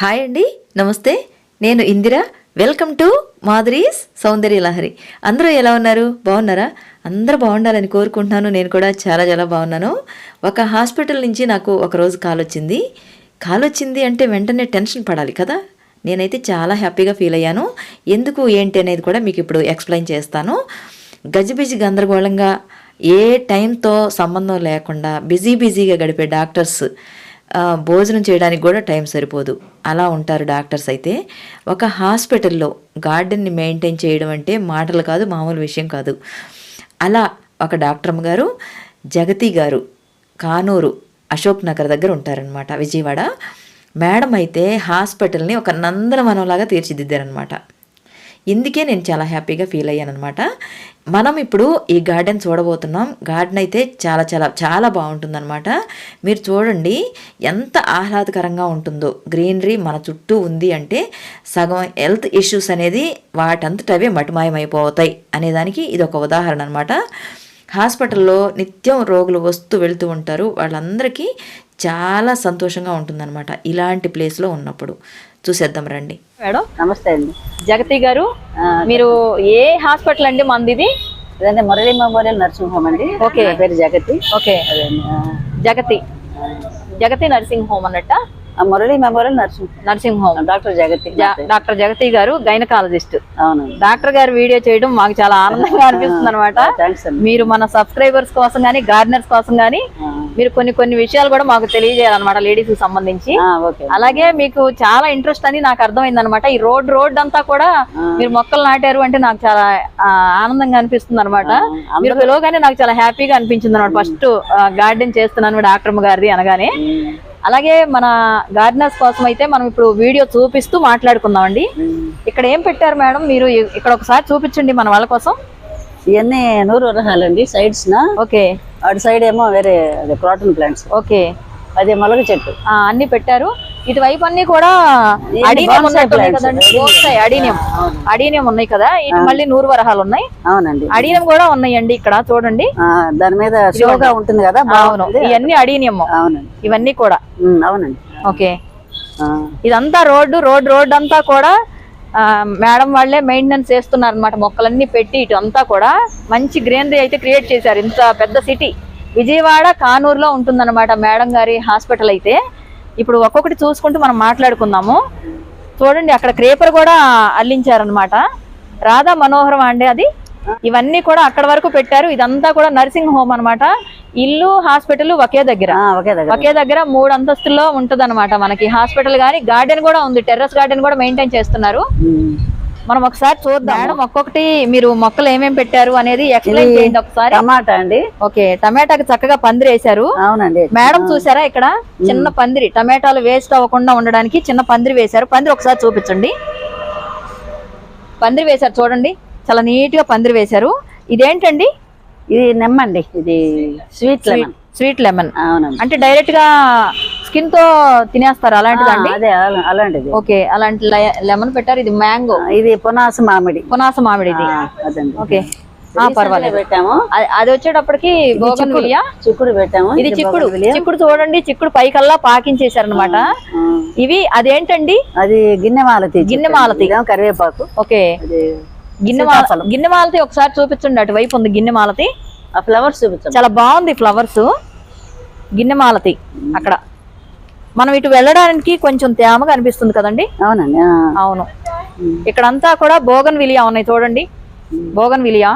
Hi అండి నమస్తే. నేను Indira. Welcome to Madhuri's Soundarya Lahari. అందరూ ఎలా ఉన్నారు? బాగున్నారా? అందరూ బాగుండాలని కోరుకుంటున్నాను. నేను కూడా చాలా చాలా బాగున్నాను. ఒక హాస్పిటల్ నుంచి నాకు ఒకరోజు కాల్ వచ్చింది. కాల్ వచ్చింది అంటే వెంటనే టెన్షన్ పడాలి కదా. నేనైతే చాలా హ్యాపీగా ఫీల్ అయ్యాను. ఎందుకు ఏంటి అనేది కూడా మీకు ఇప్పుడు ఎక్స్ప్లెయిన్ చేస్తాను. గజిబిజి గందరగోళంగా ఏ టైంతో సంబంధం లేకుండా బిజీ బిజీగా గడిపే డాక్టర్స్ భోజనం చేయడానికి కూడా టైం సరిపోదు. అలా ఉంటారు డాక్టర్స్ అయితే. ఒక హాస్పిటల్లో గార్డెన్ని మెయింటైన్ చేయడం అంటే మాటలు కాదు మామూలు విషయం కాదు. అలా ఒక డాక్టర్ గారు జగతి గారు కానూరు అశోక్ నగర్ దగ్గర ఉంటారనమాట విజయవాడ. మేడం అయితే హాస్పిటల్ని ఒక నందనవనంలాగా తీర్చిదిద్దారనమాట ఇందుకే నేను చాలా హ్యాపీగా ఫీల్ అయ్యాను అనమాట మనం ఇప్పుడు ఈ గార్డెన్ చూడబోతున్నాం. గార్డెన్ అయితే చాలా చాలా చాలా బాగుంటుందన్నమాట. మీరు చూడండి ఎంత ఆహ్లాదకరంగా ఉంటుందో. గ్రీనరీ మన చుట్టూ ఉంది అంటే సగం హెల్త్ ఇష్యూస్ అనేది వాటంతటవే మటుమాయమైపోతాయి అనేదానికి ఇది ఒక ఉదాహరణ అనమాట హాస్పిటల్లో నిత్యం రోగులు వస్తూ వెళ్తూ ఉంటారు. వాళ్ళందరికీ చాలా సంతోషంగా ఉంటుందన్నమాట ఇలాంటి ప్లేస్లో ఉన్నప్పుడు. చూసేద్దాం రండి. మేడం? నమస్తే అండి. జగతి గారు మీరు ఏ హాస్పిటల్ అండి మంది ఇది మురళీ మెమోరియల్ నర్సింగ్ హోమ్ అండి. ఓకే. పేరు Jagathi. Okay. Jagathi. Jagathi nursing home అన్నట్ట? Murali memorial nursing nursing home. Doctor Jagathi. Doctor Jagathi గారు గైనకాలజిస్ట్. అవునండి. డాక్టర్ గారు వీడియో చేయడం మాకు చాలా ఆనందంగా అనిపిస్తుంది అనమాట మీరు మన సబ్స్క్రైబర్స్ కోసం కానీ గార్డెనర్స్ కోసం ఆ, మీరు కొన్ని కొన్ని విషయాలు కూడా మాకు తెలియజేయాలన్నమాట లేడీస్కి సంబంధించి అలాగే మీకు చాలా ఇంట్రెస్ట్ అని నాకు అర్థమైంది అనమాట ఈ రోడ్ రోడ్ అంతా కూడా మీరు మొక్కలు నాటారు అంటే నాకు చాలా ఆనందంగా అనిపిస్తుంది అనమాట మీరు పిలవగానే నాకు చాలా హ్యాపీగా అనిపించింది అనమాట ఫస్ట్ గార్డెన్ చేస్తున్నాను డాక్టర్ గారిది అనగానే. అలాగే మన గార్డెనర్స్ కోసం అయితే మనం ఇప్పుడు వీడియో చూపిస్తూ మాట్లాడుకుందామండి. ఇక్కడ ఏం పెట్టారు మేడం? మీరు ఇక్కడ ఒకసారి చూపించండి మన వాళ్ళ కోసం. ఇవన్నీ నూరు వరహాలండి సైడ్స్ ఓకే. అటు సైడ్ ఏమో వేరే క్రాటన్ ప్లాంట్స్ ఓకే. అదే మొలగ చెట్టు. ఆ, అన్ని పెట్టారు. ఇటువైపు అన్ని కూడా ఇవన్నీ అడీనియం bonsai ఉన్నట్టున్నాయి plants. కదండి అడీనియం. అవును. అడీనియం ఉన్నాయి కదా. ఇటు మళ్ళీ నూరు వరహాలు ఉన్నాయి. అవునండి. అడీనియం కూడా ఉన్నాయండి ఇక్కడ చూడండి. ఆ, దాని మీద షోగా ఉంటుంది కదా అవును. బాగుంటుంది ఇవన్నీ అడీనియం అవునండి. ఇవన్నీ కూడా. ఉమ్, అవునండి. ఓకే. ఆ, ఇదంతా రోడ్డు రోడ్ రోడ్ అంతా కూడా ఆ, మేడం వాళ్ళే మెయింటెనెన్స్ చేస్తున్నారు అనమాట మొక్కలన్నీ పెట్టి ఇటు అంతా కూడా. మంచి గ్రీనరీ అయితే క్రియేట్ చేశారు. ఇంత పెద్ద సిటీ విజయవాడ కానూరులో ఉంటుందన్నమాట మేడం గారి హాస్పిటల్ అయితే. ఇప్పుడు ఒక్కొక్కటి చూసుకుంటూ మనం మాట్లాడుకుందాము. చూడండి అక్కడ క్రేపర్ కూడా అల్లించారనమాట రాధా మనోహరం అండి అది. ఇవన్నీ కూడా అక్కడ వరకు పెట్టారు. ఇదంతా కూడా నర్సింగ్ హోమ్ అన్నమాట. ఇల్లు హాస్పిటల్ ఒకే దగ్గర. ఒకే దగ్గర. ఒకే దగ్గర మూడు అంతస్తుల్లో ఉంటదన్నమాట మనకి. హాస్పిటల్ గానీ గార్డెన్ కూడా ఉంది. టెర్రస్ గార్డెన్ కూడా మెయింటైన్ చేస్తున్నారు. మనం ఒకసారి చూద్దాం. మేడం ఒక్కొక్కటి మీరు మొక్కలు ఏమేమి పెట్టారు అనేది ఎక్స్ప్లెయిన్ చేయండి ఒకసారి. టమాటా అండి. ఓకే టమాటాకి చక్కగా పందిరి వేశారు. అవునండి. మేడం చూసారా ఇక్కడ? చిన్న పందిరి. టమాటాలు వేస్ట్ అవ్వకుండా ఉండడానికి చిన్న పందిరి వేశారు. పందిరి ఒకసారి చూపించండి. పందిరి వేశారు చూడండి. చాలా నీట్గా పందిరి వేశారు. ఇదేంటండి? ఇది నిమ్మండి. ఇది స్వీట్ లెమన్. Sweet lemon. అవునండి. అంటే డైరెక్ట్గా స్కిన్తో తినేస్తారు అలాంటిదండి అదే అలా- అలాంటిది. ఓకే అలాంటి లెమన్ పెట్టారు ఇది మ్యాంగో. ఇది పునాస మామిడి. పునాస మామిడి ఇది. ఓకే. పర్వాలేదు. పెట్టాము. అది- వచ్చేటప్పటికి బోగన్ చిక్కుడు. పెట్టాము. ఇది చిక్కుడు. చిక్కుడు చూడండి చిక్కుడు పైకల్లా పాకించేశారనమాట ఆ, ఇవి అదేంటండి? అది గిన్నె మాలతి గిన్నె మాలతి. కరివేపాకు. ఓకే. గిన్నె గిన్నె మాలతి ఒకసారి చూపించండి అటువైపు ఉంది గిన్నె మాలతి ఆ ఫ్లవర్స్ చూపించాము చాలా బాగుంది ఫ్లవర్స్. గిన్నె మాలతి అక్కడ. మనం ఇటు వెళ్ళడానికి కొంచెం తేమగా అనిపిస్తుంది కదండి? అవునండి అవును. ఇక్కడంతా కూడా బోగన్ విలియా ఉన్నాయి చూడండి. బోగన్ విలియా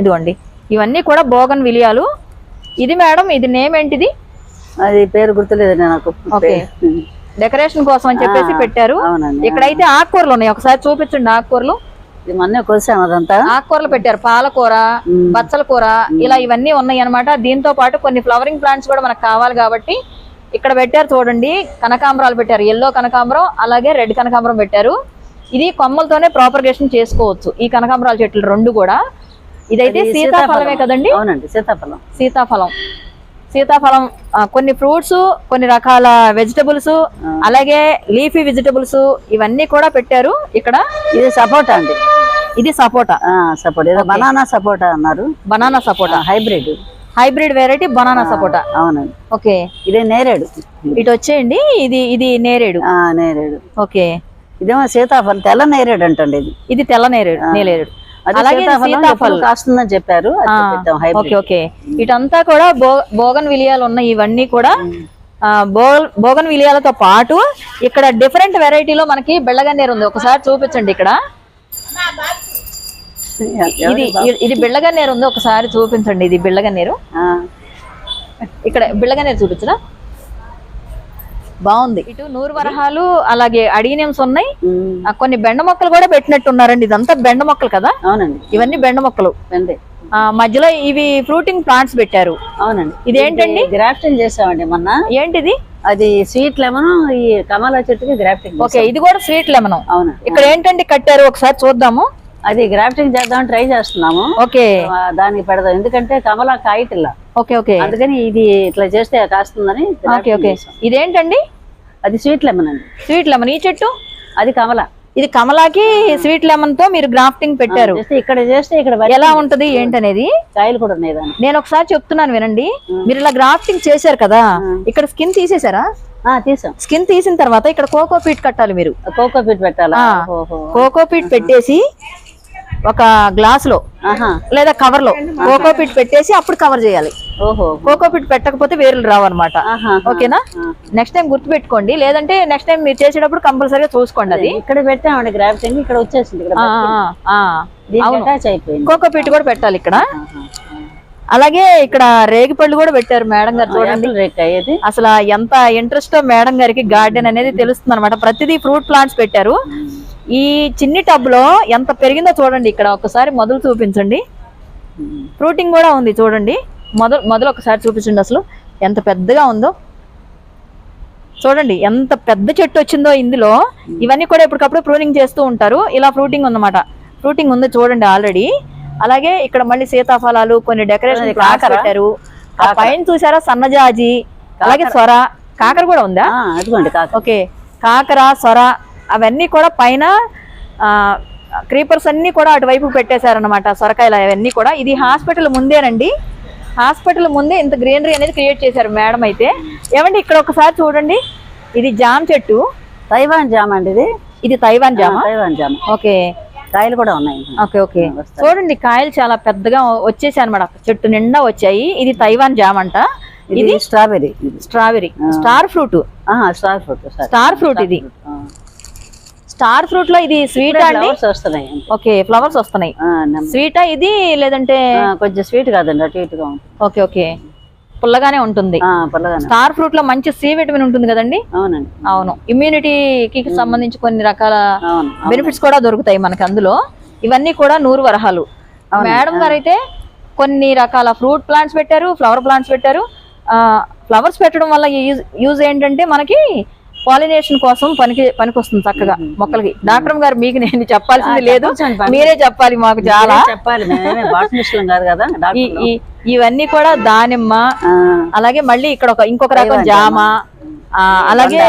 ఇదిగోండి. ఇవన్నీ కూడా బోగన్ విలియాలు ఇది మేడం ఇది నేమ్ ఏంటిది? అది పేరు గుర్తులేదండి నాకు. ఓకే. డెకరేషన్ కోసం అని చెప్పేసి పెట్టారు. ఇక్కడైతే ఆకుకూరలు ఉన్నాయి. ఒకసారి చూపించండి ఆకుకూరలు. మొన్నే అదంతా. ఆకుకూరలు పెట్టారు. పాలకూర. బచ్చల కూర ఇలా ఇవన్నీ ఉన్నాయి అన్నమాట. దీంతో పాటు కొన్ని ఫ్లవరింగ్ ప్లాంట్స్ కూడా మనకు కావాలి కాబట్టి ఇక్కడ పెట్టారు చూడండి కనకాంబరాలు పెట్టారు. ఎల్లో కనకాంబరం అలాగే రెడ్ కనకాంబరం పెట్టారు. ఇది కొమ్మలతోనే ప్రాపర్గేషన్ చేసుకోవచ్చు. ఈ కనకాంబరాల చెట్లు రెండు కూడా. ఇదైతే సీతాఫలమే కదండి? అవునండి సీతాఫలం. సీతాఫలం. సీతాఫలం కొన్ని ఫ్రూట్స్ కొన్ని రకాల వెజిటబుల్స్ అలాగే లీఫీ వెజిటబుల్స్ ఇవన్నీ కూడా పెట్టారు ఇక్కడ. ఇది సపోటా అండి. ఇది సపోటా. సపోటా. బనానా సపోటా అన్నారు. బనానా సపోటా. హైబ్రిడ్. హైబ్రిడ్ వెరైటీ బనానా సపోటా. అవునండి. ఓకే. ఇదే నేరేడు. ఇటు వచ్చేయండి ఇది ఇది నేరేడు. ఆ, నేరేడు. ఓకే. ఇదేమో సీతాఫలం తెల్ల నేరేడు అంటండి ఇది. ఇది తెల్ల నేరేడు నేరేడు. అలాగే సీతాఫలం కాస్తుందని చెప్పారు ఓకే ఇటంతా కూడా బోగన్ విలియాలు ఉన్నాయి ఇవన్నీ కూడా బోగన్ విలియాలతో పాటు ఇక్కడ డిఫరెంట్ వెరైటీలో మనకి బెల్లగన్నేరు ఉంది. ఒకసారి చూపించండి ఇక్కడ. ఇది ఇది బిళ్ళగన్నేరు ఉంది ఒకసారి చూపించండి ఇది బిళ్ళగన్నేరు. ఆ, ఇక్కడ బిళ్ళగన్నేరు చూపించరా బాగుంది. ఇటు నూరు వరహాలు అలాగే అడిగినేమ్స్ ఉన్నాయి. కొన్ని బెండ మొక్కలు కూడా పెట్టినట్టు ఉన్నారండి ఇదంతా బెండ మొక్కలు కదా? అవునండి. ఇవన్నీ బెండ మొక్కలు. మధ్యలో ఇవి ఫ్రూటింగ్ ప్లాంట్స్ పెట్టారు. అవునండి. ఇదేంటండి? గ్రాఫ్టింగ్ చేసామండి మొన్న. ఏంటిది? అది స్వీట్ లెమన్ ఈ కమలా చెట్టుకి గ్రాఫ్టింగ్ ఓకే ఇది కూడా స్వీట్ లెమన్. అవునండి. ఇక్కడ ఏంటండి కట్టారు? ఒకసారి చూద్దాము. అది గ్రాఫ్టింగ్ చేద్దాం ట్రై చేస్తున్నాము. ఓకే. దానికి పెడదాం. ఎందుకంటే కమలా కాయటిల్ల. Okay okay. అందుకని ఇది ఇట్లా చేస్తే కాస్తుందని ఓకే ఓకే. ఇదేంటండి? అది స్వీట్ లెమన్ అండి. Sweet lemon. ఈ చెట్టు? అది కమల. ఇది కమలాకి స్వీట్ లెమన్తో మీరు గ్రాఫ్టింగ్ పెట్టారు. ఇక్కడ చేస్తే ఇక్కడ ఎలా ఉంటది ఏంటనేది? కాయలు కూడా ఉన్నాయి నేను ఒకసారి చెప్తున్నాను వినండి. మీరు ఇలా గ్రాఫ్టింగ్ చేశారు కదా ఇక్కడ స్కిన్ తీసేశారా? తీసాం. స్కిన్ తీసిన తర్వాత ఇక్కడ కోకో పీట్ కట్టాలి మీరు. కోకో పీట్ పెట్టాలా? కోకో పీట్ పెట్టేసి ఒక గ్లాస్లో లేదా కవర్లో కోకో పీట్ పెట్టేసి అప్పుడు కవర్ చేయాలి. ఓహో. కోకో పీట్ పెట్టకపోతే వేర్లు రావన్నమాట. ఆహా. ఓకేనా? నెక్స్ట్ టైం గుర్తు పెట్టుకోండి లేదంటే నెక్స్ట్ టైం మీరు చేసేటప్పుడు కంపల్సరీగా చూసుకోండి అది. ఇక్కడ పెట్టామండి గ్రాఫ్టింగ్ ఇక్కడ వచ్చేసింది కోకో పీట్ కూడా పెట్టాలి ఇక్కడ. అలాగే ఇక్కడ రేగిపళ్ళు కూడా పెట్టారు మేడం గారు చూడండి. అసలు ఎంత ఇంట్రెస్ట్ మేడం గారికి గార్డెన్ అనేది తెలుస్తుంది అనమాట ప్రతిదీ ఫ్రూట్ ప్లాంట్స్ పెట్టారు. ఈ చిన్ని టబ్లో ఎంత పెరిగిందో చూడండి ఇక్కడ ఒకసారి మొదలు చూపించండి. ఫ్రూటింగ్ కూడా ఉంది చూడండి. మొదలు మొదలు ఒకసారి చూపించండి అసలు. ఎంత పెద్దగా ఉందో. చూడండి ఎంత పెద్ద చెట్టు వచ్చిందో ఇందులో. ఇవన్నీ కూడా ఎప్పటికప్పుడు ప్రూనింగ్ చేస్తూ ఉంటారు. ఇలా ఫ్రూటింగ్ ఉందన్నమాట. ఫ్రూటింగ్ ఉంది చూడండి ఆల్రెడీ అలాగే ఇక్కడ మళ్ళీ సీతాఫలాలు కొన్ని డెకరేషన్. పెట్టారు. ఆ పైన చూసారా సన్నజాజి అలాగే సొర. కాకర కూడా ఉందా? ఓకే. కాకర సొర అవన్నీ కూడా పైన క్రీపర్స్ అన్ని కూడా అటువైపు పెట్టేశారనమాట సొరకాయలు అవన్నీ కూడా. ఇది హాస్పిటల్ ముందేనండి. హాస్పిటల్ ముందే ఇంత గ్రీనరీ అనేది క్రియేట్ చేశారు మేడం అయితే. ఏమండి ఇక్కడ ఒకసారి చూడండి. ఇది జామ్ చెట్టు. తైవాన్ జామ్ అండి ఇది. ఇది తైవాన్ జామ? తైవాన్ జామ్. ఓకే. కాయలు కూడా ఉన్నాయి. Okay okay. చూడండి కాయలు చాలా పెద్దగా వచ్చేసాయి అనమాట చెట్టు నిండా వచ్చాయి. ఇది తైవాన్ జామ్ అంట. ఇది స్ట్రాబెర్రీ. ఇది strawberry star fruit. Star fruit star fruit ఇది. స్టార్ ఫ్రూట్లో ఇది స్వీట్ అండి? ఫ్లవర్స్ వస్తున్నాయి ఓకే ఫ్లవర్స్ వస్తున్నాయి. స్వీటా ఇది లేదంటే కొంచెం స్వీట్ కాదండి అటు ఇటుగా ఓకే ఓకే. పుల్లగానే ఉంటుంది. స్టార్ ఫ్రూట్లో మంచి సి విటమిన్ ఉంటుంది కదండి? అవునండి. అవును. ఇమ్యూనిటీకి సంబంధించి కొన్ని రకాల బెనిఫిట్స్ కూడా దొరుకుతాయి మనకి అందులో. ఇవన్నీ కూడా నూరు వరహాలు. మేడం గారు అయితే కొన్ని రకాల ఫ్రూట్ ప్లాంట్స్ పెట్టారు ఫ్లవర్ ప్లాంట్స్ పెట్టారు. ఫ్లవర్స్ పెట్టడం వల్ల యూజ్ ఏంటంటే మనకి పాలినేషన్ కోసం పనికి పనికొస్తుంది చక్కగా మొక్కలకి. డాక్టర్ గారు మీకు నేను చెప్పాల్సింది లేదు. మీరే చెప్పాలి మాకు చాలా. చెప్పాలి ఇవన్నీ కూడా దానిమ్మ అలాగే మళ్ళీ ఇక్కడ ఒక ఇంకొక రకం జామ అలాగే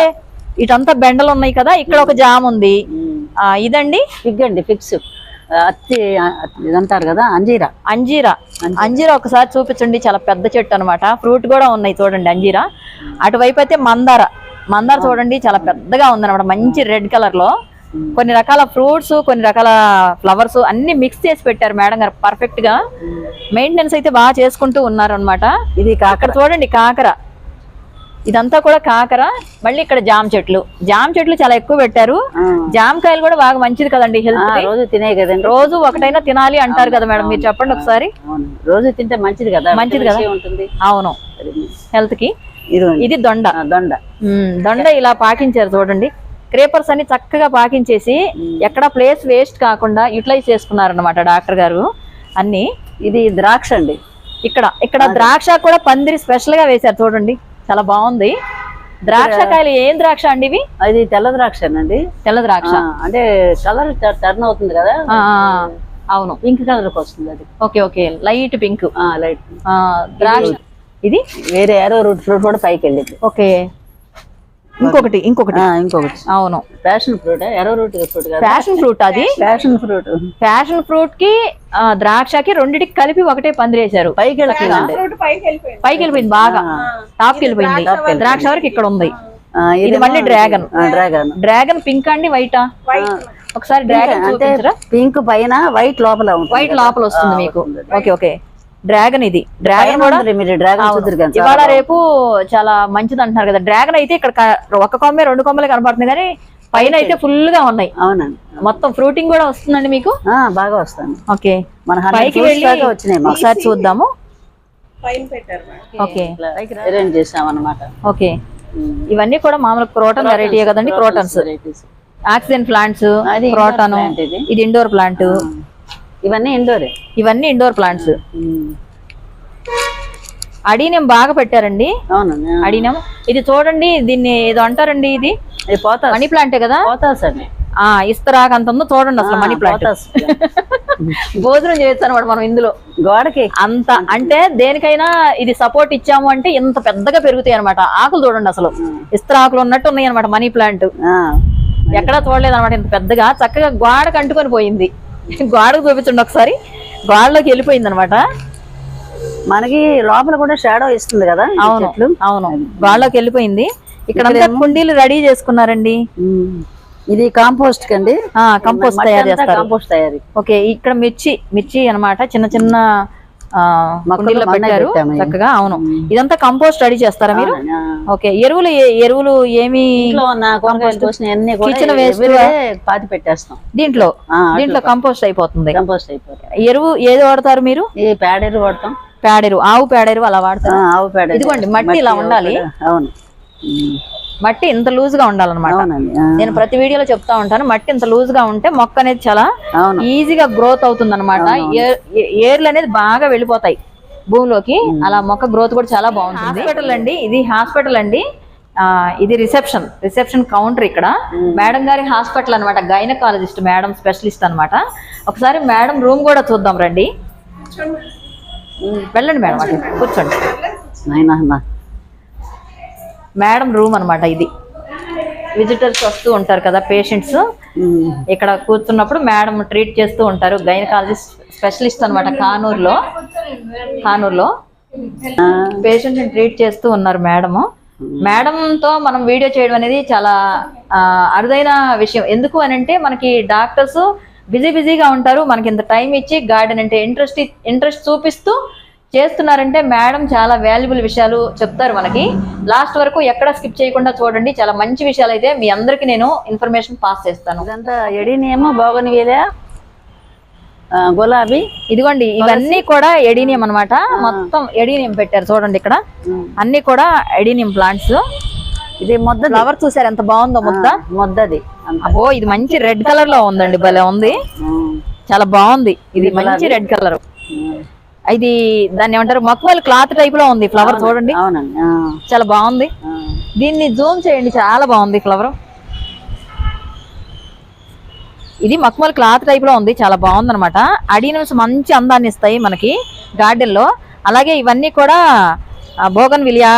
ఇటంతా బెండలు ఉన్నాయి కదా ఇక్కడ ఒక జామ ఉంది. ఇదండి? అండి ఫిక్స్. అత్తి అత్తి ఇది అంటారు కదా అంజీరా. అంజీరా. అంజీరా ఒకసారి చూపించండి చాలా పెద్ద చెట్టు అన్నమాట. ఫ్రూట్ కూడా ఉన్నాయి చూడండి అంజీరా. అటువైపు అయితే మందార. మందార చూడండి చాలా పెద్దగా ఉందన్నమాట మంచి రెడ్ కలర్లో. కొన్ని రకాల ఫ్రూట్స్ కొన్ని రకాల ఫ్లవర్స్ అన్ని మిక్స్ చేసి పెట్టారు మేడం గారు పర్ఫెక్ట్గా. మెయింటెనెన్స్ అయితే బాగా చేసుకుంటూ ఉన్నారు అనమాట ఇది కాక అక్కడ చూడండి కాకర. ఇదంతా కూడా కాకర మళ్ళీ ఇక్కడ జామ చెట్లు. జామ చెట్లు చాలా ఎక్కువ పెట్టారు. జామకాయలు కూడా బాగా మంచిది కదండి హెల్త్ రోజు తినే కదండి. రోజు ఒకటైనా తినాలి అంటారు కదా మేడం మీరు చెప్పండి ఒకసారి. రోజు తింటే మంచిది కదా? మంచిది కదా. అవును. హెల్త్కి. ఇది దొండ. దొండ. దొండ ఇలా పాకించారు చూడండి. క్రేపర్స్ అన్ని చక్కగా పాకించేసి ఎక్కడ ప్లేస్ వేస్ట్ కాకుండా యూటిలైజ్ చేసుకున్నారు అనమాట డాక్టర్ గారు. అన్ని ఇది ద్రాక్ష అండి. ఇక్కడ ఇక్కడ ద్రాక్ష కూడా పందిరి స్పెషల్గా వేశారు చూడండి. చాలా బాగుంది. ద్రాక్ష కాయలు ఏం ద్రాక్ష అండి ఇవి? అది తెల్ల ద్రాక్షనండి. తెల్ల ద్రాక్ష. అంటే కలర్ టర్న్ అవుతుంది కదా? అవును. పింక్ కలర్ వస్తుంది అది. Okay okay. Light pink. Light ద్రాక్ష ఇది వేరే ఏరో రూట్ ఫ్రూట్ కూడా పైకి వెళ్ళింది ఓకే. ఇంకొకటి ఇంకొకటి. ఆ, ఇంకొకటి. అవును. ప్యాషన్ ఫ్రూట్ ఎర్ర రూట్ ఫ్రూట్ కదా. ప్యాషన్ ఫ్రూట్ అది? ప్యాషన్ ఫ్రూట్ ప్యాషన్ ఫ్రూట్కి ద్రాక్షకి రెండిటికి కలిపి ఒకటే పందిరేశారు. పైకి వెళ్తుందండి పైకి వెళ్ళిపోయింది. బాగా. టాప్ వెళ్ళిపోయింది. ద్రాక్ష వరకు ఇక్కడ ఉంది. ఇది మళ్ళీ డ్రాగన్ డ్రాగన్ డ్రాగన్ పింక్ అండి వైటా ఒకసారి డ్రాగన్ అంటే పింక్ పైన వైట్ లోపల ఉంటుంది వైట్ లోపల వస్తుంది మీకు. ఓకే ఓకే డ్రాగన్ ఇది. డ్రాగన్ కూడా ఇవాళ రేపు చాలా మంచిది అంటున్నారు కదా. డ్రాగన్ అయితే ఇక్కడ ఒక కొమ్మే రెండు కొమ్మలే కనపడుతుంది కానీ పైన అయితే ఫుల్గా ఉన్నాయి. అవునండి. మొత్తం ఫ్రూటింగ్ కూడా వస్తుందండి మీకు? ఆ, బాగా వస్తాను ఓకే. మన పైకి వెళ్ళి వచ్చినాయి మాకు. ఒకసారి చూద్దాము. ఓకే. అరేంజ్ చేసామన్నమాట. ఓకే. ఇవన్నీ కూడా మామూలు క్రోటన్ వెరైటీ కదండి? క్రోటన్స్. Oxygen plants croton. ఇది. ఇండోర్ ప్లాంట్ ఇవన్నీ ఇండోరే ఇవన్నీ ఇండోర్ ప్లాంట్స్ అడీనియం బాగా పెట్టారండి. అడిగినాం ఇది చూడండి దీన్ని ఏదో అంటారండి ఇది? పోతాస్ మనీ ప్లాంటే కదా? పోతాస్ అండి. ఆ ఇస్తరాక్ అంత ఉందో చూడండి అసలు మనీ ప్లాంట్ భోజనం చేయొచ్చు అనమాట మనం ఇందులో. గోడకి. అంత అంటే దేనికైనా ఇది సపోర్ట్ ఇచ్చాము అంటే ఇంత పెద్దగా పెరుగుతాయి అనమాట ఆకులు చూడండి అసలు. ఇస్తరాకులు ఉన్నట్టు ఉన్నాయి అనమాట మనీ ప్లాంట్ ఆ, ఎక్కడా చూడలేదు అనమాట ఇంత పెద్దగా. చక్కగా గోడకు అంటుకొని పోయింది. గోడకు చూపించండి ఒకసారి. గోడలోకి వెళ్ళిపోయింది అనమాట మనకి లోపల కూడా షాడో ఇస్తుంది కదా అవును అవును. గోడలోకి వెళ్ళిపోయింది. ఇక్కడ కుండీలు రెడీ చేసుకున్నారండి. ఇది కాంపోస్ట్ కండి. ఆ కంపోస్ట్ తయారు చేస్తారు. కాంపోస్ట్ తయారీ. ఓకే ఇక్కడ మిర్చి మిర్చి అన్నమాట చిన్న చిన్న కుండీల్లో పెట్టారు. చక్కగా అవును. ఇదంతా కంపోస్ట్ రెడీ చేస్తారా మీరు. ఓకే ఎరువులు ఎరువులు ఏమి కిచెన్ వేస్ట్ పాతి పెట్టేస్తాం. దీంట్లో? దీంట్లో కంపోస్ట్ అయిపోతుంది. కంపోస్ట్ అయిపోతాయి ఎరువు ఏది వాడతారు మీరు? ఈ పేడెరు వాడతాం. పేడెరువు ఆవు పేడెరువు అలా ఆ, వాడతారు ఆవు పేడ ఇదిగోండి, మట్టి ఇలా ఉండాలి. అవును. మట్టి ఇంత లూజ్గా ఉండాలన్నమాట నేను ప్రతి వీడియోలో చెప్తా ఉంటాను మట్టి ఇంత లూజ్గా ఉంటే మొక్క అనేది చాలా అవును. ఈజీగా గ్రోత్ అవుతుంది అనమాట ఏర్లు అనేది బాగా వెళ్ళిపోతాయి భూమిలోకి. అలా మొక్క గ్రోత్ కూడా చాలా బాగుంటుంది. హాస్పిటల్ అండి ఇది హాస్పిటల్ అండి. ఆ, ఇది రిసెప్షన్ రిసెప్షన్ కౌంటర్ ఇక్కడ. మేడం గారి హాస్పిటల్ అనమాట గైనకాలజిస్ట్ మేడం స్పెషలిస్ట్ అన్నమాట. ఒకసారి మేడం రూమ్ కూడా చూద్దాం రండి. వెళ్ళండి మేడం కూర్చోండి. మేడం రూమ్ అన్నమాట ఇది. విజిటర్స్ వస్తూ ఉంటారు కదా పేషెంట్స్. ఇక్కడ కూర్చున్నప్పుడు మేడం ట్రీట్ చేస్తూ ఉంటారు. గైనకాలజిస్ట్ స్పెషలిస్ట్ అనమాట కానూరులో. కానూరులో. పేషెంట్ని ట్రీట్ చేస్తూ ఉన్నారు మేడం మేడంతో మనం వీడియో చేయడం అనేది చాలా అరుదైన విషయం. ఎందుకు అని అంటే మనకి డాక్టర్స్ బిజీ బిజీగా ఉంటారు. మనకి ఇంత టైం ఇచ్చి గార్డెన్ అంటే ఇంట్రెస్ట్ ఇంట్రెస్ట్ చూపిస్తూ చేస్తున్నారంటే మేడం చాలా వాల్యుబుల్ విషయాలు చెప్తారు మనకి. లాస్ట్ వరకు ఎక్కడ స్కిప్ చేయకుండా చూడండి. చాలా మంచి విషయాలు అయితే మీ అందరికి నేను ఇన్ఫర్మేషన్ పాస్ చేస్తాను. ఇదంతా ఎడినియము బోగనివేలా గులాబీ? ఇదిగోండి ఇవన్నీ కూడా ఎడీనియం అన్నమాట. మొత్తం ఎడీనియం పెట్టారు చూడండి ఇక్కడ. అన్ని కూడా ఎడీనియం ప్లాంట్స్. ఇది ముద్దది ఫ్లవర్ చూసారు ఎంత బాగుందో ముద్ద? ముద్దది. అబ్బో ఇది మంచి రెడ్ కలర్లో ఉందండి భలే ఉంది. చాలా బాగుంది. ఇది మంచి రెడ్ కలర్. ఇది దాన్ని ఏమంటారు మక్మల్ క్లాత్ టైప్లో ఉంది ఫ్లవర్ చూడండి. అవునండి చాలా బాగుంది. దీన్ని జూమ్ చేయండి చాలా బాగుంది ఫ్లవర్ ఇది మక్మల్ క్లాత్ టైప్లో ఉంది చాలా బాగుంది అనమాట అడీనమ్స్ మంచి అందాన్ని ఇస్తాయి మనకి గార్డెన్లో. అలాగే ఇవన్నీ కూడా బోగన్ విలియా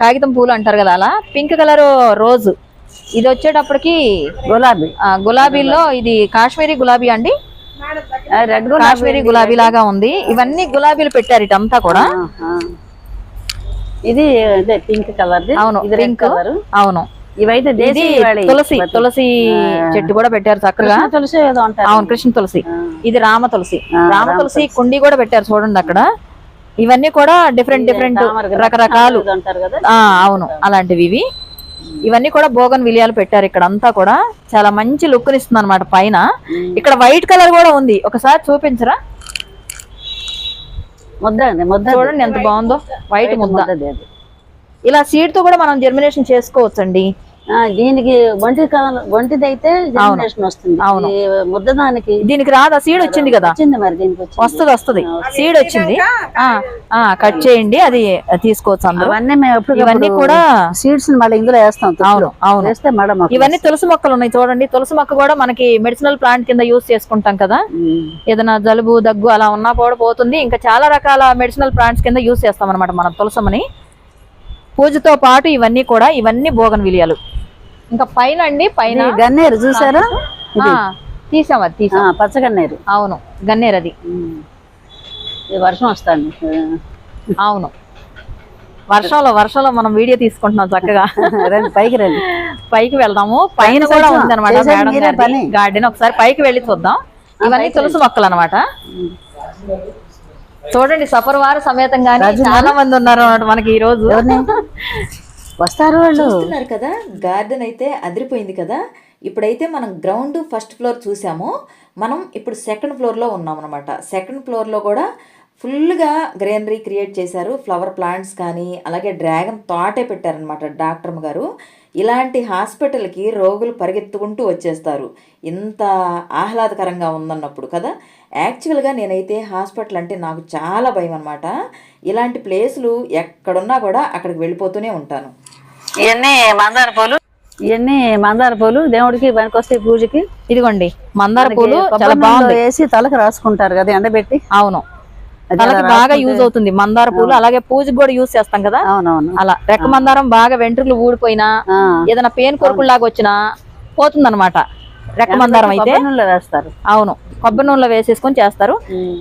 కాగితం పూలు అంటారు కదా అలా పింక్ కలర్ రోజు. ఇది వచ్చేటప్పటికి గులాబీ. ఆ, గులాబీల్లో ఇది కాశ్మీరీ గులాబీ అండి. రెడ్ కాశ్మీరీ గులాబీ లాగా ఉంది. ఇవన్నీ గులాబీలు పెట్టారు ఇటంతా కూడా. ఇది పింక్ కలర్ అవును పింక్ కలర్. అవును. ఇవైతే తులసి తులసి చెట్టు కూడా పెట్టారు చక్కగా. తులసి అవును కృష్ణ తులసి. ఇది రామ తులసి. రామ తులసి కుండి కూడా పెట్టారు చూడండి అక్కడ. ఇవన్నీ కూడా డిఫరెంట్ డిఫరెంట్ రకరకాలు. అవును అలాంటివి ఇవి. ఇవన్నీ కూడా బోగన్ విలియాలు పెట్టారు ఇక్కడ అంతా కూడా. చాలా మంచి లుక్ ఇస్తుంది అనమాట పైన. ఇక్కడ వైట్ కలర్ కూడా ఉంది. ఒకసారి చూపించరా? చూడండి ఎంత బాగుందో. వైట్ ముద్ద. ఇలా సీడ్తో కూడా మనం జర్మినేషన్ చేసుకోవచ్చండి. దీనికి ఒంటి కాలం ఒంటిది అయితే జనరేషన్ వస్తుంది. అవును. ఈ ముద్ద దానికి దీనికి రాదా? సీడ్ వచ్చింది కదా? వచ్చింది మరి దీనికి వస్తుంది వస్తుంది. సీడ్ వచ్చింది. ఆ ఆ కట్ చేయండి. అది తీసుకోవచ్చు అందరూ. అవన్నీ మేము ఎప్పుడు ఇవన్నీ కూడా సీడ్స్ మళ్ళీ ఇందులో వేస్తాం అవును. అవును. వేస్తే మేడం ఇవన్నీ తులసి మొక్కలు ఉన్నాయి చూడండి. తులసి మొక్క కూడా మనకి మెడిసినల్ ప్లాంట్ కింద యూస్ చేసుకుంటాం కదా. ఏదైనా జలుబు దగ్గు అలా ఉన్నా కూడా పోతుంది. ఇంకా చాలా రకాల మెడిసినల్ ప్లాంట్స్ కింద యూస్ చేస్తాం అనమాట మనం తులసమని పూజతో పాటు ఇవన్నీ కూడా ఇవన్నీ బోగన్ విలియాలు ఇంకా పైన అండి పైన గన్నేరు చూసారా? తీసాం అది తీసాం. ఆ, పచ్చ గన్నేరు అవును గన్నేరు అది. వర్షం వస్తుంది. అవును. వర్షంలో వర్షంలో మనం వీడియో తీసుకుంటున్నాం చక్కగా. రండి పైకి రండి. పైకి వెళ్దాము. పైన కూడా కొంచెం ఉంది అనమాట మేడం. గార్డెన్. ఒకసారి పైకి వెళ్ళి చూద్దాం. ఇవన్నీ తులసి మొక్కలు అనమాట చూడండి సఫర్వార సమేతంగానే చాలా మంది ఉన్నారు అన్నమాట మనకి ఈ రోజు. వస్తారు వాళ్ళు. చూస్తున్నారు కదా గార్డెన్ అయితే అదిరిపోయింది కదా. ఇప్పుడైతే మనం గ్రౌండ్ ఫస్ట్ ఫ్లోర్ చూసాము. మనం ఇప్పుడు సెకండ్ ఫ్లోర్లో ఉన్నాం అనమాట సెకండ్ ఫ్లోర్లో కూడా ఫుల్గా గ్రీనరీ క్రియేట్ చేశారు. ఫ్లవర్ ప్లాంట్స్ కానీ అలాగే డ్రాగన్ తోటే పెట్టారనమాట డాక్టర్ గారు. ఇలాంటి హాస్పిటల్కి రోగులు పరిగెత్తుకుంటూ వచ్చేస్తారు. ఇంత ఆహ్లాదకరంగా ఉందన్నప్పుడు కదా? యాక్చువల్గా నేనైతే హాస్పిటల్ అంటే నాకు చాలా భయం అనమాట ఇలాంటి ప్లేసులు ఎక్కడున్నా కూడా అక్కడికి వెళ్ళిపోతూనే ఉంటాను. ఇవన్నీ మందార పూలు? ఇవన్నీ మందార పూలు దేవుడికి పనికొస్తాయి పూజకి. ఇదిగోండి మందార పూలు చాలా బాగుంది. వేసి తలకు రాసుకుంటారు కదా ఎండబెట్టి? అవును. తలకి అలా బాగా యూజ్ అవుతుంది. మందార పూలు అలాగే పూజకి కూడా యూజ్ చేస్తాం కదా? అలా. రెక్క మందారం బాగా వెంట్రుకలు ఊడిపోయినా. ఏదైనా పెయిన్ కొరుకులు లాగా వచ్చినా పోతుంది అనమాట రెక్క మందారం అయితే. వేస్తారు. అవును. కొబ్బరి నూనెలో వేసేసుకొని చేస్తారు.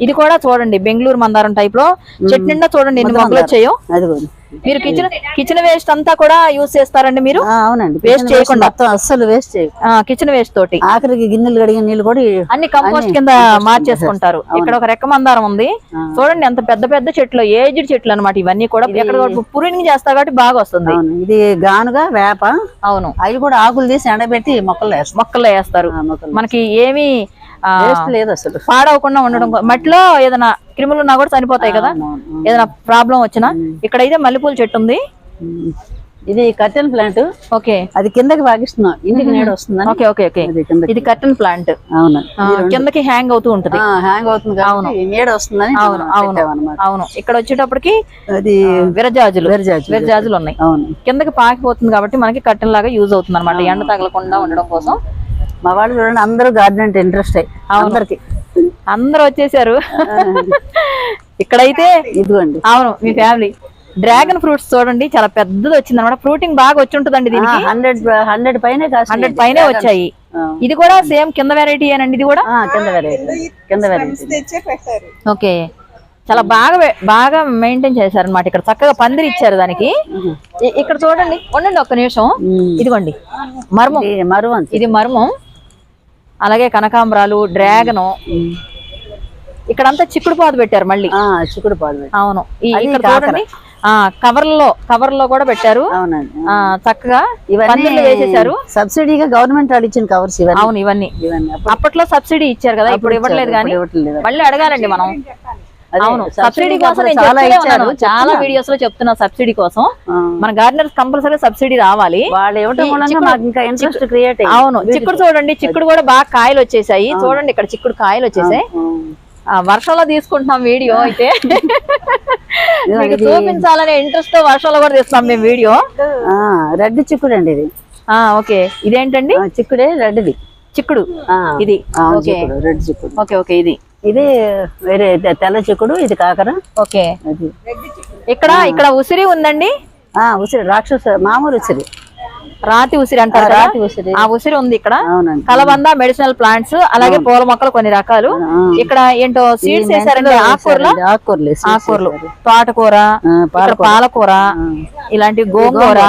ఇది కూడా చూడండి బెంగళూరు మందారం టైప్లో. చెట్టు నిండా చూడండి ఎన్ని మొగ్గలు వచ్చాయో. మీరు కిచెన్ కిచెన్ వేస్ట్ అంతా కూడా యూజ్ చేస్తారండి మీరు? అవునండి. కిచెన్ చేయకుండా. అస్సలు వేస్ట్ కిచెన్ వేస్ట్ తోటి. ఆఖరికి గిన్నెలు కడిగిన నీళ్ళు కూడా అన్ని కంపోస్ట్ కింద మార్చేసుకుంటారు. ఇక్కడ ఒక రెక్క మందారం ఉంది. చూడండి ఎంత పెద్ద పెద్ద చెట్లు ఏజ్డ్ చెట్లు అన్నమాట ఇవన్నీ కూడా. ఎక్కడ పురునింగ్ చేస్తారు కాబట్టి బాగా వస్తుంది. ఇది గానుగా వేప. అవును. అవి కూడా ఆకులు తీసి ఎండబెట్టి మొక్కలు మొక్కల్లో వేస్తారు. మొక్కలు మనకి ఏమి వేస్ట్ లేదు అసలు. పాడవకుండా ఉండడం మట్టిలో ఏదైనా క్రిములు ఉన్నా కూడా చనిపోతాయి కదా. ఏదైనా ప్రాబ్లం వచ్చినా? ఇక్కడైతే మల్లెపూల చెట్టు ఉంది. ఇది కట్టెన్ ప్లాంట్. ఓకే. అది కిందకి పాకిస్తున్నాం. ఇంటికి నీడ వస్తుందని ఓకే ఓకే ఓకే. అది కిందకి. ఇది కర్టన్ ప్లాంట్. అవును. కిందకి హ్యాంగ్ అవుతూ ఉంటది. హ్యాంగ్ అవుతుంది నీడ వస్తుందని అవును అవును అనమాట అవును. ఇక్కడ వచ్చేటప్పటికి అది విరజాజులు. విరజాజులు. విరజాజులు ఉన్నాయి. అవును. కిందకి పాకిపోతుంది కాబట్టి మనకి కట్టెన్ లాగా యూజ్ అవుతుంది అనమాట ఎండ తగలకుండా ఉండడం కోసం. మా వాళ్ళు చూడండి అందరూ గార్డెన్ అంటే ఇంట్రెస్ట్ అందరికి. అందరూ వచ్చేసారు. ఇక్కడైతే ఇదిగోండి. అవును మీ ఫ్యామిలీ డ్రాగన్ ఫ్రూట్స్ చూడండి చాలా పెద్దది వచ్చింది అనమాట ఫ్రూటింగ్ బాగా వచ్చి ఉంటుందండి దీనికి. హండ్రెడ్ హండ్రెడ్ పైనే కాస్ట్ హండ్రెడ్ పైనే వచ్చాయి. ఇది కూడా సేమ్ కింద వెరైటీ ఏనండి ఇది కూడా? కింద వెరైటీ కింద వెరైటీ ఓకే. చాలా బాగా బాగా మెయింటైన్ చేశారు అనమాట ఇక్కడ. చక్కగా పందిరి ఇచ్చారు దానికి. ఇక్కడ చూడండి ఉండండి ఒక్క నిమిషం. ఇదిగోండి. మర్మం. మరువంతి ఇది మర్మం. అలాగే కనకాంబరాలు డ్రాగన్. ఇక్కడంతా చిక్కుడు పాదు పెట్టారు మళ్ళీ. చిక్కుడు పెట్టి. అవును. ఇక్కడ. చూడండి. ఆ కవర్లో కవర్లో కూడా పెట్టారు చక్కగా ఇవన్నీ వేసేసారు సబ్సిడీగా గవర్నమెంట్ వాళ్ళు ఇచ్చిన కవర్స్ అవును ఇవన్నీ. అప్పట్లో సబ్సిడీ ఇచ్చారు కదా ఇప్పుడు ఇవ్వట్లేదు కానీ. మళ్ళీ అడగాలండి మనం. అవును సబ్సిడీ కోసం చాలా ఉన్నాను. చాలా. వీడియోస్లో చెప్తున్నా సబ్సిడీ కోసం. మన గార్డెనర్స్ కంపల్సరీ సబ్సిడీ రావాలి. ఇంట్రెస్ట్ క్రియేట్ అవును చిక్కుడు చూడండి చిక్కుడు కూడా బాగా కాయలు వచ్చేసాయి. చూడండి ఇక్కడ చిక్కుడు కాయలు వచ్చేసాయి. వర్షంలో తీసుకుంటున్నాం వీడియో అయితే. మీకు చూపించాలనే ఇంట్రెస్ట్తో వర్షంలో కూడా తీస్తున్నాం మేము వీడియో. రెడ్ చిక్కుడు అండి ఇది. ఆ ఓకే. ఇదేంటండి? చిక్కుడే రెడ్ది. చిక్కుడు. ఇది. ఓకే. రెడ్ చిక్కుడు. ఓకే ఓకే ఇది. ఇది వేరే తెల్ల చిక్కుడు ఇది కాకర. ఓకే. అది. ఇక్కడ ఇక్కడ ఉసిరి ఉందండి? ఆ ఉసిరి రాక్షస మామూలు ఉసిరి. రాతి ఉసిరి అంటారు కదా? రాతి ఉసిరి. ఆ ఉసిరి ఉంది ఇక్కడ. అవునండి. కలబంద మెడిసినల్ ప్లాంట్స్ అలాగే పూల మొక్కలు కొన్ని రకాలు. ఇక్కడ ఏంటో సీడ్స్ వేసారండి ఆకుకూరలు? ఆకుకూరలు వేసి ఆకుకూరలు. తోటకూర ఆ, ఇక్కడ పాలకూర. ఇలాంటి గోంగూర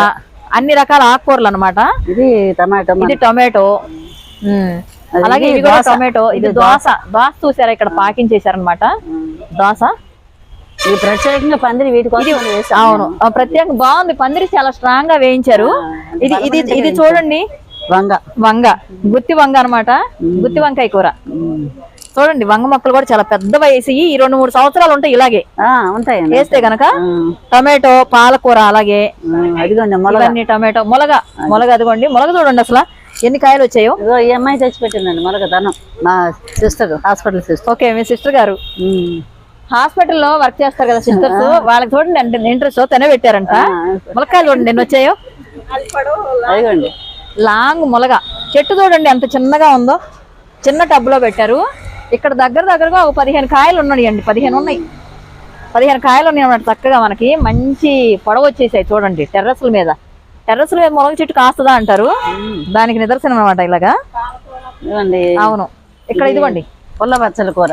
అన్ని రకాల ఆకుకూరలు అన్నమాట. ఇది టమాటో ఇది టొమాటో. ఉమ్. అలాగే ఇది కూడా. టొమాటో ఇది దోస దోస చూసారా? ఇక్కడ పాకించేశారనమాట దోస ఇది ప్రత్యేకంగా పందిరి వీటి కోసం అవును. ఆ ప్రత్యేక బాగుంది. పందిరి చాలా స్ట్రాంగ్గా వేయించారు. ఇది ఇది ఇది చూడండి. వంగ. వంగ. గుత్తి వంగ అన్నమాట. గుత్తి వంకాయ కూర. చూడండి వంగ మొక్కలు కూడా చాలా పెద్ద వేసి ఈ రెండు మూడు సంవత్సరాలు ఉంటాయి ఇలాగే. ఆ, ఉంటాయండి వేస్తే గనక టమాటో పాలకూర అలాగే టమాటో మొలగ. మొలగ అదిగోండి. మొలగ చూడండి అసలు. ఎన్ని కాయలు వచ్చాయో? ఇదిగో ఈ అమ్మాయి తెచ్చిపెట్టిందండి మొలగ ధనం. మా సిస్టర్ హాస్పిటల్ సిస్టర్. ఓకే మీ సిస్టర్ గారు. హాస్పిటల్లో వర్క్ చేస్తారు కదా సిస్టర్స్ వాళ్ళకి చూడండి అంటే ఇంట్రెస్ట్ తనే పెట్టారంట. ములక్కాయలు చూడండి ఎన్ని వచ్చాయో? లాంగ్ ములగ చెట్టు చూడండి ఎంత చిన్నగా ఉందో. చిన్న టబ్లో పెట్టారు. ఇక్కడ దగ్గర దగ్గరగా ఒక పదిహేను కాయలు ఉన్నాయండి పదిహేను ఉన్నాయి. పదిహేను కాయలు ఉన్నాయి అన్నమాట చక్కగా మనకి. మంచి పొడవు వచ్చేసాయి చూడండి టెర్రస్ల మీద. టెర్రస్లో మునగ చెట్టు కాస్తుందా అంటారు? దానికి నిదర్శనం అనమాట ఇలాగా? అవును. ఇక్కడ ఇదిగోండి. పుల్ల బచ్చల కూర.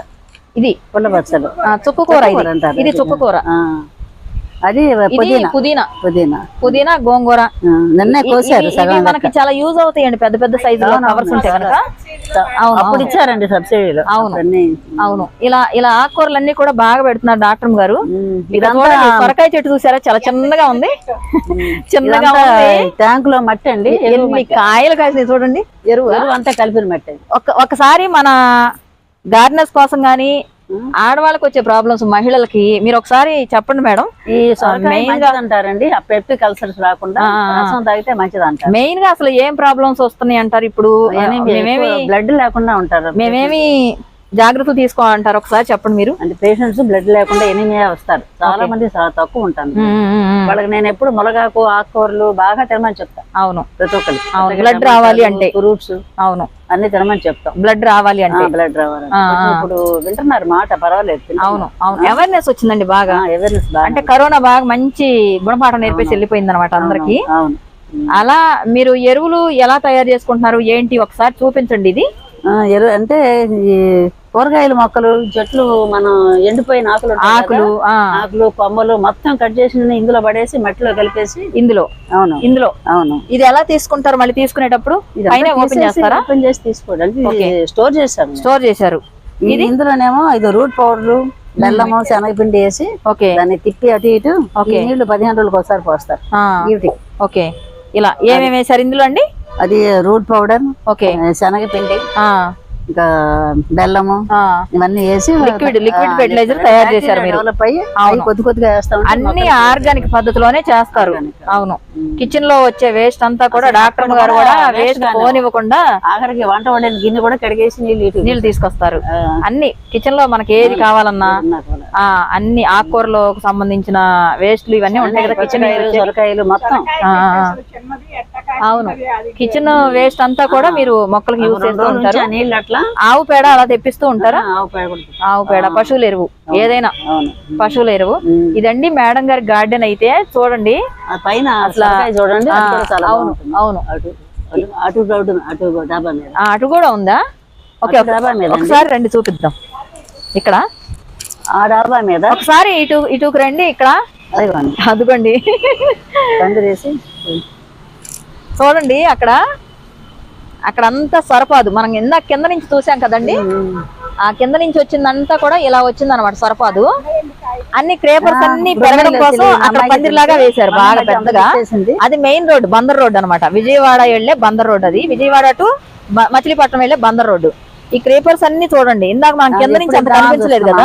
ఇది. పుల్ల బచ్చలు చుక్క కూర ఇది. చుక్క కూర. అది పుదీనా. పుదీనా. పుదీనా. పుదీనా గోంగూర. నిన్నే కోసారు సగం మనకి చాలా యూజ్ అవుతాయండి పెద్ద పెద్ద సైజులో కవర్స్ ఉంటాయి కనుక. అవును. అప్పుడు ఇచ్చారండి సబ్సిడీలో. అవును. అవును. ఇలా ఇలా ఆకుకూరలన్నీ కూడా బాగా పెడుతున్నారు డాక్టర్ గారు. ఇదంతా సొరకాయ చెట్టు చూసారా? చాలా చిన్నగా ఉంది. చిన్నగా ట్యాంక్లో మట్టి అండి ఎన్ని కాయలు కాసినాయి చూడండి. ఎరువు. ఎరువు అంతా కలిపిన మట్టి. ఒక ఒకసారి మన గార్డెనర్స్ కోసం గానీ ఆడవాళ్ళకి వచ్చే ప్రాబ్లమ్స్ మహిళలకి మీరు ఒకసారి చెప్పండి మేడం. ఈ అంటారండి ఆ పెప్టిక్ అల్సర్స్ రాకుండా. రసం తాగితే మంచిది అంటారు మెయిన్గా అసలు ఏం ప్రాబ్లమ్స్ వస్తున్నాయి అంటారు ఇప్పుడు? మేమేమి బ్లడ్ లేకుండా ఉంటారు. మేమేమి జాగ్రత్తలు తీసుకోవాలంటారు ఒకసారి చెప్పండి మీరు. అంటే పేషెంట్స్ బ్లడ్ లేకుండా ఎనిమియా వస్తారు. చాలా మంది చాలా తక్కువ ఉంటాను వాళ్ళకి నేను ఎప్పుడు మునగాకు ఆకుకూరలు బాగా తినమని చెప్తా. అవును. ప్రతి ఒక్కరికి. అవును, blood రావాలి అంటే. ఫ్రూట్స్ అవును. అన్ని తినమని చెప్తాం. బ్లడ్ రావాలి అంటే. బ్లడ్ ఆ. ఇప్పుడు వింటున్నారు మాట పర్వాలేదు అవును అవును. అవేర్నెస్ వచ్చిందండి బాగా. అవేర్నెస్ బాగా అంటే కరోనా బాగా మంచి గుణపాఠం నేర్పేసి వెళ్ళిపోయింది అనమాట అందరికి. అలా మీరు ఎరువులు ఎలా తయారు చేసుకుంటున్నారు ఏంటి? ఒకసారి చూపించండి ఇది. ఎరువు అంటే కూరగాయల మొక్కలు చెట్లు మనం ఎండిపోయిన ఆకులు ఆకులు ఆకులు కొమ్మలు మొత్తం కట్ చేసి ఇందులో పడేసి మట్టిలో కలిపేసి ఇందులో. అవును. ఇందులో. అవును. ఇది ఎలా తీసుకుంటారు మళ్ళీ తీసుకునేటప్పుడు? పైన ఓపెన్ చేస్తారా? ఓపెన్ చేసి తీసుకోవడానికి. స్టోర్ చేస్తాం స్టోర్ చేశారు. ఇది? ఇందులోనేమో ఇది రూట్ పౌడర్ బెల్లము శనగపిండి వేసి ఓకే. దాన్ని తిప్పి అటు ఇటు నీళ్ళు పదిహేను రోజులకు ఒకసారి పోస్తారు. ఓకే. ఇలా ఏమేమి వేశారు ఇందులో అండి? అది రూట్ పౌడర్ ఓకే. శనగపిండి ఇంకా బెల్లము. ఇవన్నీ వేసి Liquid- liquid fertilizer తయారు చేశారు మీరు. కొద్ది కొద్దిగా వేస్తా అన్ని ఆర్గానిక్ పద్ధతిలోనే చేస్తారు. అవును. కిచెన్లో వచ్చే వేస్ట్ అంతా కూడా డాక్టర్ గారు కూడా వేస్ట్ పోనివ్వకుండా ఆఖరికి వంట వండిన గిన్నె కూడా కడిగేసి నీళ్ళు నీళ్ళు తీసుకొస్తారు. అన్ని కిచెన్లో మనకి ఏది కావాలన్నా అన్ని ఆకుకూరలకు సంబంధించిన వేస్ట్లు ఇవన్నీ ఉంటాయి కదా కిచెన్ సొరకాయలు మొత్తం. అవును. కిచెన్ వేస్ట్ అంతా కూడా మీరు మొక్కలకు యూజ్ చేస్తూ ఉంటారు. ఆవు పేడ అలా తెప్పిస్తూ ఉంటారా? ఆవు పేడ పశువుల ఎరువు ఏదైనా పశువుల ఎరువు. ఇదండి మేడం గారి గార్డెన్ అయితే చూడండి. పైన చూడండి అవును. అవును. అటు కూడా ఉందా? ఓకే. ఒకసారి రండి చూపిద్దాం. ఇక్కడ? ఆ డాబా మీద. ఒకసారి ఇటు ఇటుకు రండి ఇక్కడ. అదిగోండి. అదుగోండి. చూడండి అక్కడ. అక్కడ అంతా సొరపాదు మనం ఇందాక కింద నుంచి చూసాం కదండి? ఆ కింద నుంచి వచ్చిందంతా కూడా ఇలా వచ్చింది అనమాట సొరపాదు అన్ని క్రేపర్స్ అన్ని పెరగడం కోసం అక్కడ పందిరిలాగా వేశారు బాగా పెద్దగా. అది మెయిన్ రోడ్ బందర్ రోడ్ అన్నమాట. విజయవాడ వెళ్ళే బందర్ రోడ్ అది. విజయవాడ టు మచిలీపట్నం వెళ్ళే బందర్ రోడ్ ఈ క్రేపర్స్ అన్ని చూడండి. ఇందాక మనం కింద నుంచి అంత కనిపించలేదు కదా?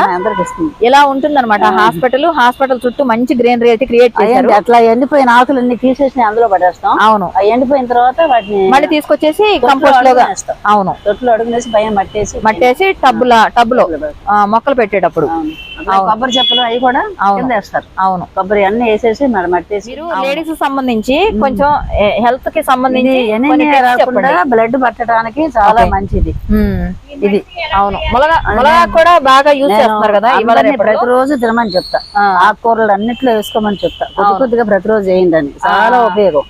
ఇలా ఉంటుంది అనమాట హాస్పిటల్ హాస్పిటల్ చుట్టూ మంచి గ్రీనరీ అయితే క్రియేట్ చేశారు. అయ్యండి అట్లా ఎండిపోయిన ఆకులన్నీ తీసేసి అందులో పడేస్తాం. అవును. ఎండిపోయిన తర్వాత వాటిని మళ్ళీ తీసుకొచ్చేసి కంపోస్ట్ లోగా అవును. తొట్లు అడుగునేసి పైన మట్టేసి మట్టేసి టబ్బుల టబ్బులో ఆ, మొక్కలు పెట్టేటప్పుడు. కొబ్బరి చెప్పులు అవి కూడా వేస్తారు. అవును. కొబ్బరి అన్ని వేసేసి మరి మట్టేసి లేడీస్ సంబంధించి కొంచెం హెల్త్కి సంబంధించి బ్లడ్ పట్టడానికి చాలా మంచిది. ఇది అవును. ములగా ములగా కూడా బాగా యూజ్ చేస్తున్నారు కదా. ప్రతిరోజు తినమని చెప్తా. ఆ. ఆకుకూరలు అన్నిట్లో వేసుకోమని చెప్తా. కొద్ది కొద్దిగా ప్రతిరోజు వేయండి అని చాలా ఉపయోగం.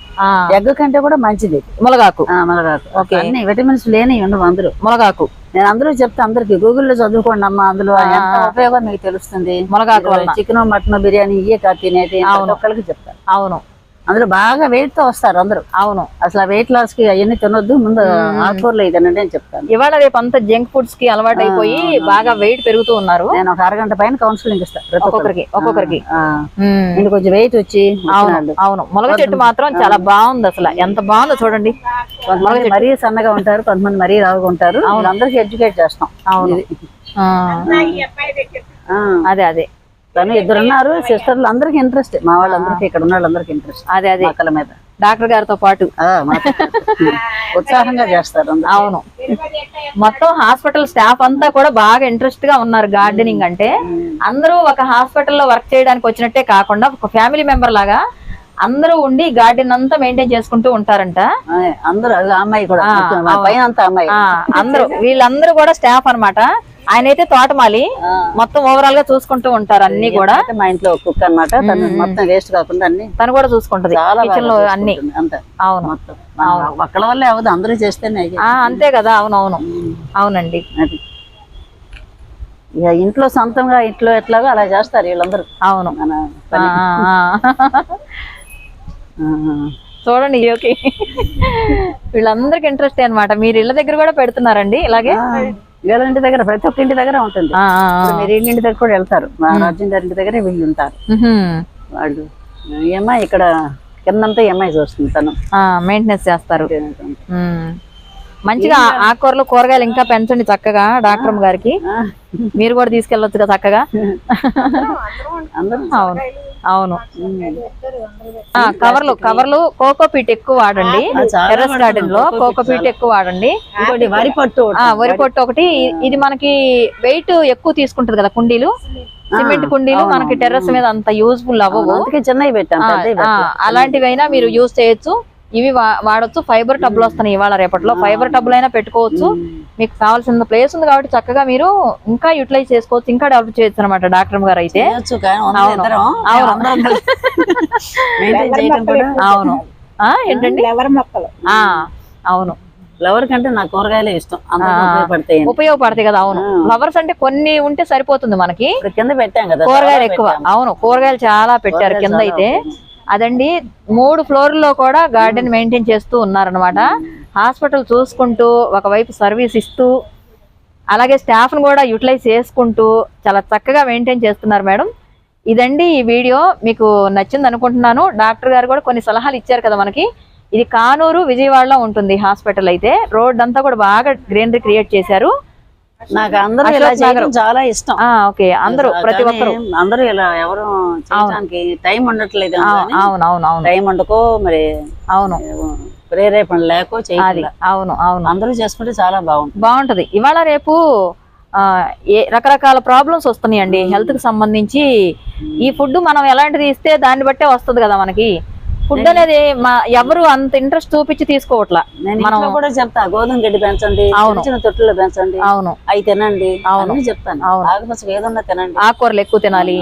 ఎగ్ కంటే కూడా మంచిది. ములగాకు. ఆ, మునగాకు ఓకే. అన్ని విటమిన్స్ లేని ఉండవు అందరూ ములగాకు. నేను అందరూ చెప్తా అందరికి. గూగుల్లో చదువుకోండి అమ్మా అందులో ఎంత ఉపయోగం మీకు తెలుస్తుంది? ములగాకు చికెన్ మటన్ బిర్యానీ ఇయ్యే కాదు తినేది ఒక్కరికి చెప్తాను అవును. అందులో బాగా వెయిట్తో వస్తారు అందరూ. అవును. అసలు వెయిట్ లాస్కి అవన్నీ తినొద్దు ముందు ఆకుకూరలు ఇది తినండి అని చెప్తాను. ఇవాళ రేపు అంతా జంక్ ఫుడ్స్కి అలవాటు అయిపోయి బాగా వెయిట్ పెరుగుతూ ఉన్నారు. నేను ఒక అరగంట పైన కౌన్సిలింగ్ ఇస్తాను ప్రతి ఒక్కరికి. ఒక్కొక్కరికి ఒక్కొక్కరికి. నేను కొంచెం వెయిట్ వచ్చి అవును. అవును. ములగ చెట్టు మాత్రం చాలా బాగుంది అసలు. ఎంత బాగుందో చూడండి. కొంతమంది మరీ సన్నగా ఉంటారు కొంతమంది మరీ రావుగా ఉంటారు. వాళ్ళందరికీ ఎడ్యుకేట్ చేస్తాం. అవును. ఆ, ఆ, అదే అదే. తను ఇద్దరు ఉన్నారు సిస్టర్లు అందరికి ఇంట్రెస్ట్ మా వాళ్ళందరికీ ఇక్కడ ఉన్న వాళ్ళందరికీ ఇంట్రెస్ట్ అదే అదే. మొక్కల మీద. డాక్టర్ గారితో పాటు. ఉత్సాహంగా చేస్తారు అవును. మొత్తం హాస్పిటల్ స్టాఫ్ అంతా కూడా బాగా ఇంట్రెస్ట్గా ఉన్నారు గార్డెనింగ్ అంటే. అందరూ ఒక హాస్పిటల్లో వర్క్ చేయడానికి వచ్చినట్టే కాకుండా ఒక ఫ్యామిలీ మెంబర్ లాగా అందరూ ఉండి గార్డెన్ అంతా మెయింటైన్ చేసుకుంటూ ఉంటారంట. అందరూ అది అమ్మాయి కూడా అమ్మాయి. అందరూ వీళ్ళందరూ కూడా స్టాఫ్ అన్నమాట. ఆయన అయితే తోటమాలి మొత్తం ఓవరాల్గా చూసుకుంటూ ఉంటారు అన్ని కూడా. మా ఇంట్లో కుక్క అన్నమాట. తను మొత్తం వేస్ట్ కాకుండా అన్ని తను కూడా చూసుకుంటది. కిచెన్లో అన్ని. అవును. మొత్తం. వల్లే అవదు అందరూ చేస్తేనే అంతే కదా. అవునవును. అవునండి. అది. ఇక ఇంట్లో సొంతంగా ఇంట్లో ఎట్లాగో అలా చేస్తారు వీళ్ళందరూ. అవును. చూడండి ఓకే వీళ్ళందరికి ఇంట్రెస్ట్ అన్నమాట. మీరు ఇళ్ళ దగ్గర కూడా పెడుతున్నారండి ఇలాగే? వీళ్ళ ఇంటి దగ్గర ప్రతి ఒక్క ఇంటి దగ్గర ఉంటుంది. మీరు ఇంటి దగ్గర కూడా వెళ్తారు. మా రాజ్యం గారి ఇంటి దగ్గర వీళ్ళు ఉంటారు. వాళ్ళు ఏమై ఇక్కడ కిందంతా ఏమై చూస్తుంది తను. మెయింటెనెన్స్ చేస్తారు. మంచిగా ఆకుకూరలు కూరగాయలు ఇంకా పెంచండి చక్కగా డాక్టర్ గారికి. మీరు కూడా తీసుకెళ్ళొచ్చుగా చక్కగా. అందరూ అవును. అవును. ఆ, కవర్లు కవర్లు కోకో పీట్ ఎక్కువ వాడండి. టెర్రస్ గార్డెన్లో కోకో పీట్ ఎక్కువ వాడండి. వరి పట్టు వరి పొట్టు ఒకటి. ఇది మనకి వెయిట్ ఎక్కువ తీసుకుంటది కదా కుండీలు. సిమెంట్ కుండీలు మనకి టెర్రస్ మీద అంత యూజ్ఫుల్ అవ్వవు. చిన్నవి పెట్టాం అలాంటివైనా మీరు యూజ్ చేయొచ్చు. ఇవి వా- వాడొచ్చు. ఫైబర్ టబ్లు వస్తున్నాయి ఇవాళ రేపట్లో. ఫైబర్ టబ్లు అయినా పెట్టుకోవచ్చు. మీకు కావాల్సిన ప్లేస్ ఉంది కాబట్టి చక్కగా మీరు ఇంకా యూటిలైజ్ చేసుకోవచ్చు. ఇంకా డెవలప్ చేయొచ్చు అనమాట డాక్టర్ గారు అయితే. అవును. అందరం కలిసి maintain చేయడం కూడా. అవును. ఆ ఏంటండి? ఆ అవును. ఫ్లవర్ కంటే నాకు కూరగాయలే ఇష్టం. అందరూ ఉపయోగపడతాయి. ఉపయోగపడతాయి కదా అవును. ఫ్లవర్స్ అంటే కొన్ని ఉంటే సరిపోతుంది మనకి. కింద పెట్టాం కదా కూరగాయలు ఎక్కువ. అవును కూరగాయలు చాలా పెట్టారు కింద అయితే. అదండి మూడు ఫ్లోర్లో కూడా గార్డెన్ మెయింటైన్ చేస్తూ ఉన్నారనమాట హాస్పిటల్ చూసుకుంటూ ఒకవైపు సర్వీస్ ఇస్తూ అలాగే స్టాఫ్ను కూడా యూటిలైజ్ చేసుకుంటూ చాలా చక్కగా మెయింటైన్ చేస్తున్నారు మేడం. ఇదండి ఈ వీడియో మీకు నచ్చింది అనుకుంటున్నాను. డాక్టర్ గారు కూడా కొన్ని సలహాలు ఇచ్చారు కదా మనకి. ఇది కానూరు విజయవాడలో ఉంటుంది హాస్పిటల్ అయితే. రోడ్ అంతా కూడా బాగా గ్రీనరీ క్రియేట్ చేశారు. నాకు అందరూ ఇలా చేయడం. చాలా ఇష్టం. ఆ ఓకే. అందరూ ప్రతి ఒక్కరు. అందరూ ఇలా ఎవరు చేయడానికి టైం ఉండట్లేదు అవును అవును అవును. టైం ఉండకో మరి అవును. ప్రేరేపణ లేకో చేయాలి అవును అవును. అందరూ చేసుకుంటే చాలా బాగుంటుంది. బాగుంటది. ఇవాళ రేపు ఏ రకరకాల ప్రాబ్లమ్స్ వస్తున్నాయండి. హెల్త్కి సంబంధించి ఈ ఫుడ్ మనం ఎలాంటిది ఇస్తే దాన్ని బట్టే వస్తుంది కదా మనకి. ఫుడ్ అనేది మా ఎవరు అంత ఇంట్రెస్ట్ చూపించి తీసుకోవట్లా. నేను ఇంట్లో కూడా చెప్తా గోధుమ గడ్డి పెంచండి అవును. చిన్న తొట్టులో పెంచండి అవును. అవి తినండి అవును. చెప్తాను. ఆకుపచ్చ ఏదన్నా తినండి. ఆకుకూరలు ఎక్కువ తినాలి.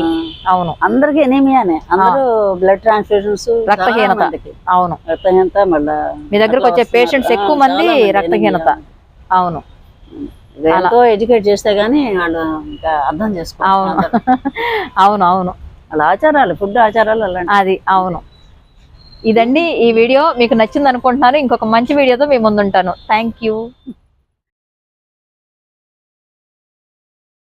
అవును. అందరికి ఎనీమియానే. అందరూ బ్లడ్ ట్రాన్స్ఫ్యూజన్స్ రక్తహీనత. అవును. రక్తహీనత మళ్ళా మీ దగ్గరకు వచ్చే పేషెంట్స్ ఎక్కువ మంది రక్తహీనత. అవును. ఎంతో ఎడ్యుకేట్ చేస్తే గానీ వాళ్ళు ఇంకా అర్థం చేసుకో అవును. అవును అవును. వాళ్ళ ఆచారాలు ఫుడ్ ఆచారాలు అలాంటి అది అవును. ఇదండి ఈ వీడియో. మీకు నచ్చింది అనుకుంటున్నాను ఇంకొక మంచి వీడియోతో మీ ముందుంటాను. Thank you